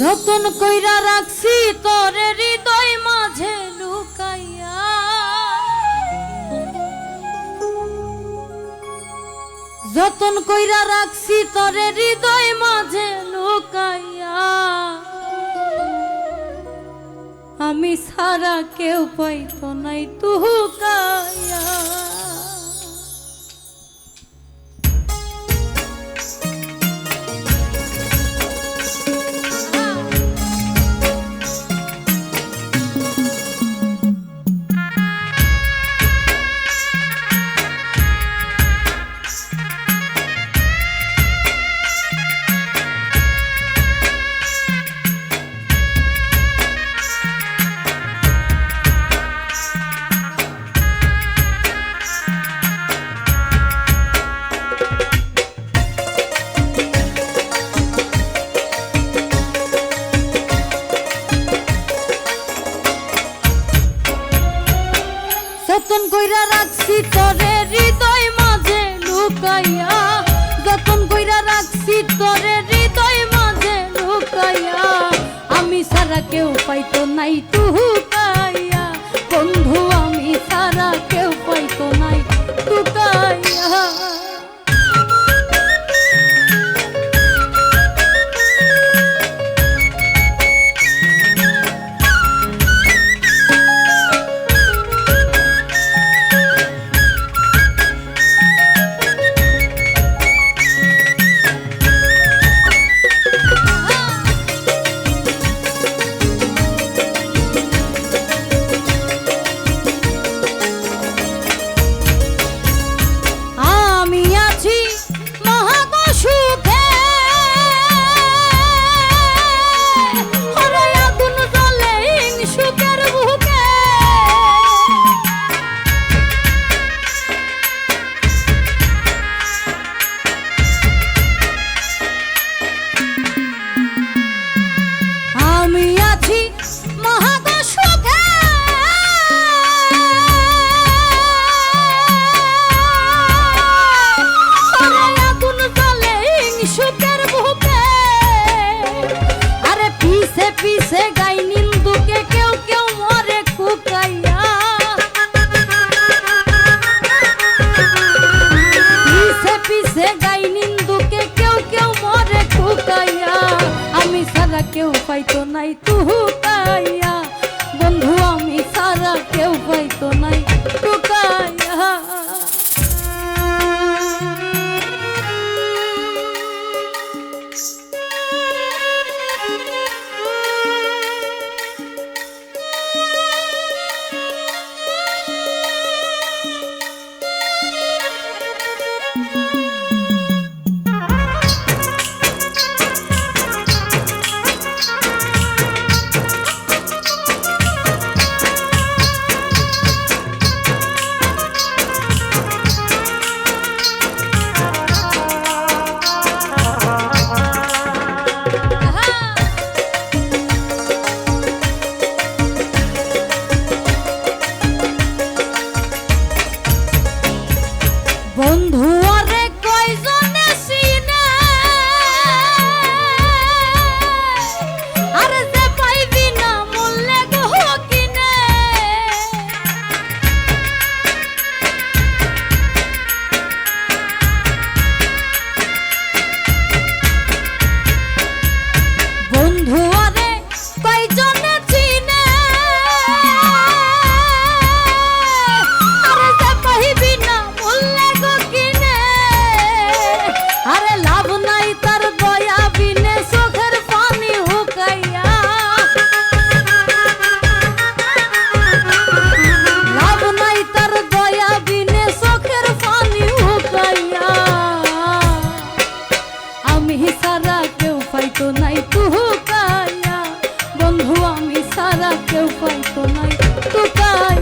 যতন কইরা রাখছি, তোরে হৃদয় মাঝে লুকাইয়া। যতন কইরা রাখছি, তোরে হৃদয় মাঝে লুকাইয়া। আমি সারা কেউ পাইতো নাই তুহুকাইয়া যতন কইরা রাখছি তরে হৃদয় মাঝে লুকাইয়া। যতন কইরা রাখছি তরে হৃদয় মাঝে লুকাইয়া। আমি সারা কেউ পাইতো নাই তুহুকাইয়া কেউ পাইতো নাই তুহু তাইয়া ছাড়া কেউ পাইতো নাই। তো তাই